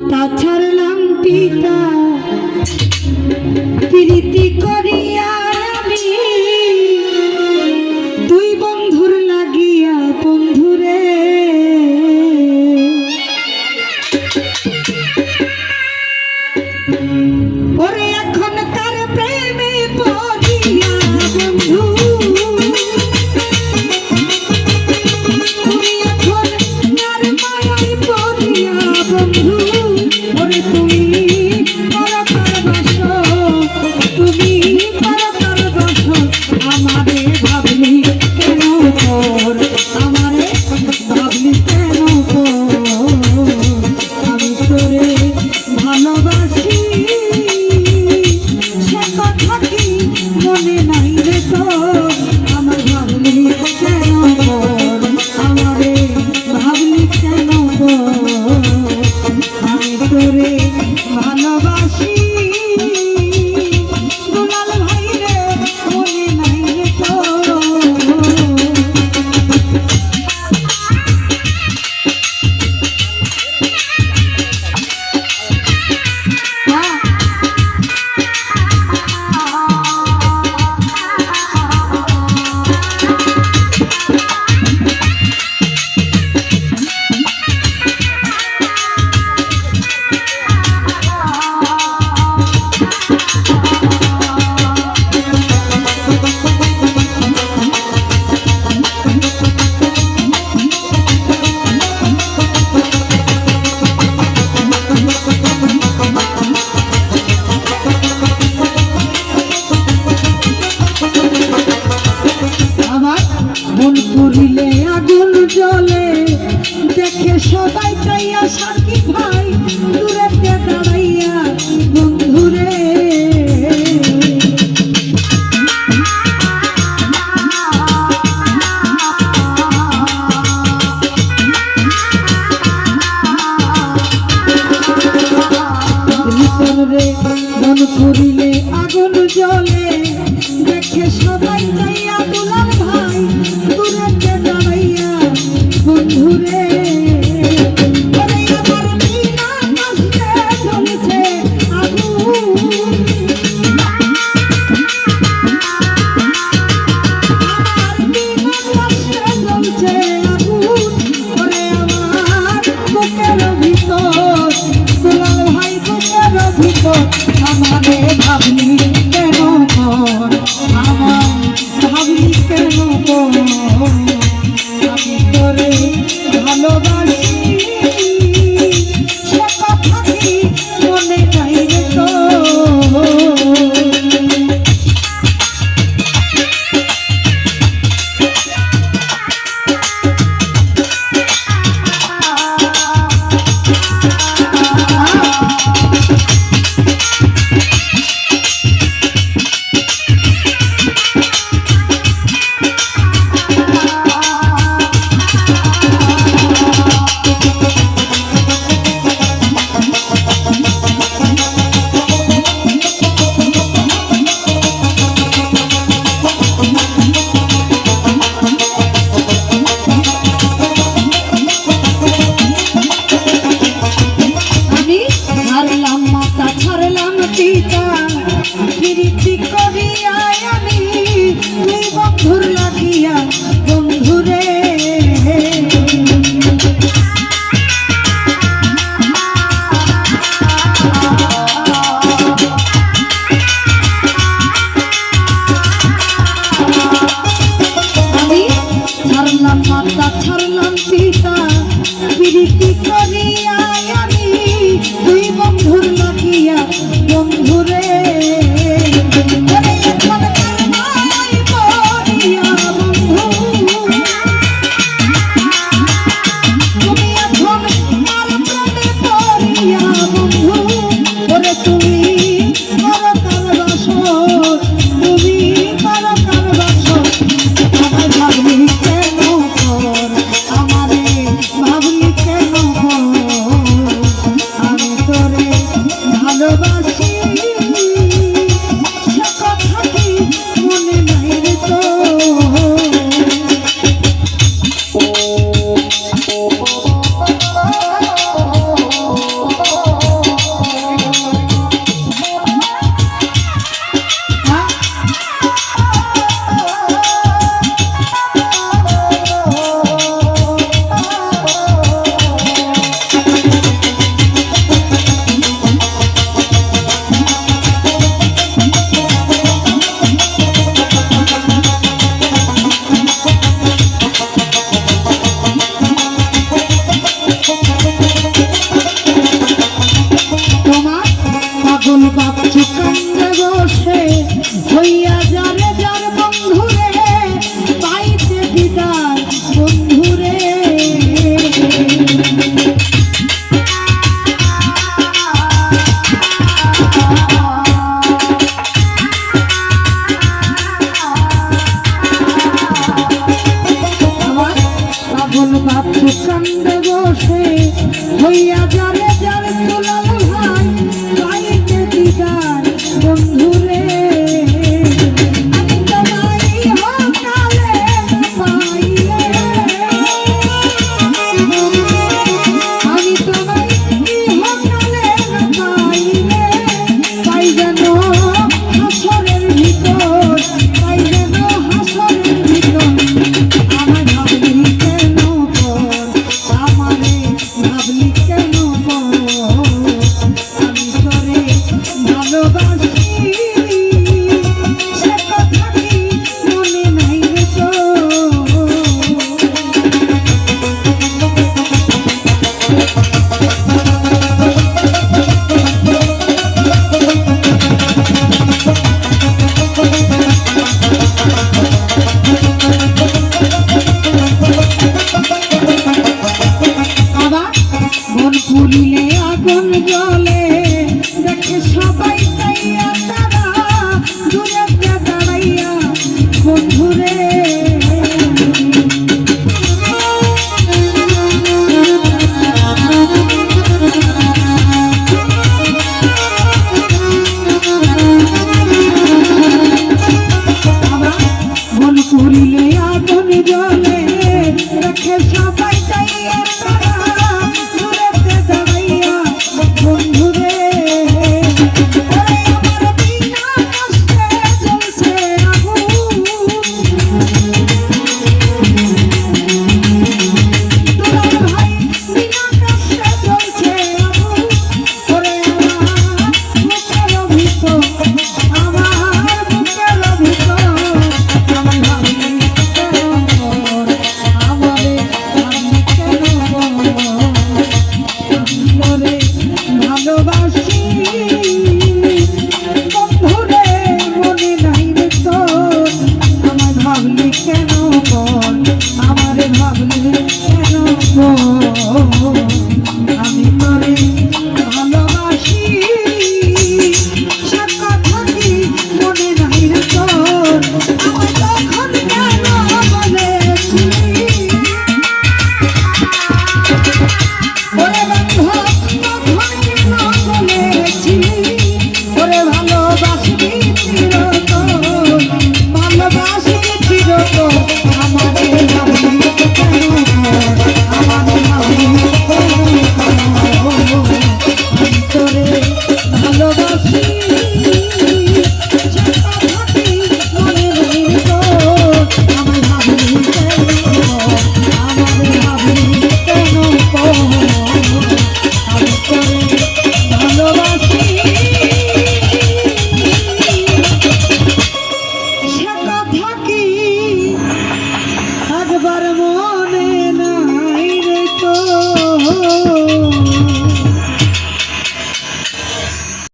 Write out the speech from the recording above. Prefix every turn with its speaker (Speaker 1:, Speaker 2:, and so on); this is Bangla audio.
Speaker 1: তা ছাড়লাম পিতা। প্রীতি করিয়া আমি তুই বন্ধুর লাগিয়া বন্ধুরে ওরে এখন তা ফুল জলে ti এখন পাচ্ছি কান্দে বসে হইয়া যা আগুন জলে সবাই তাইয়া তারা দূরে দাঁড়াইয়া বন্ধুরে Thank you.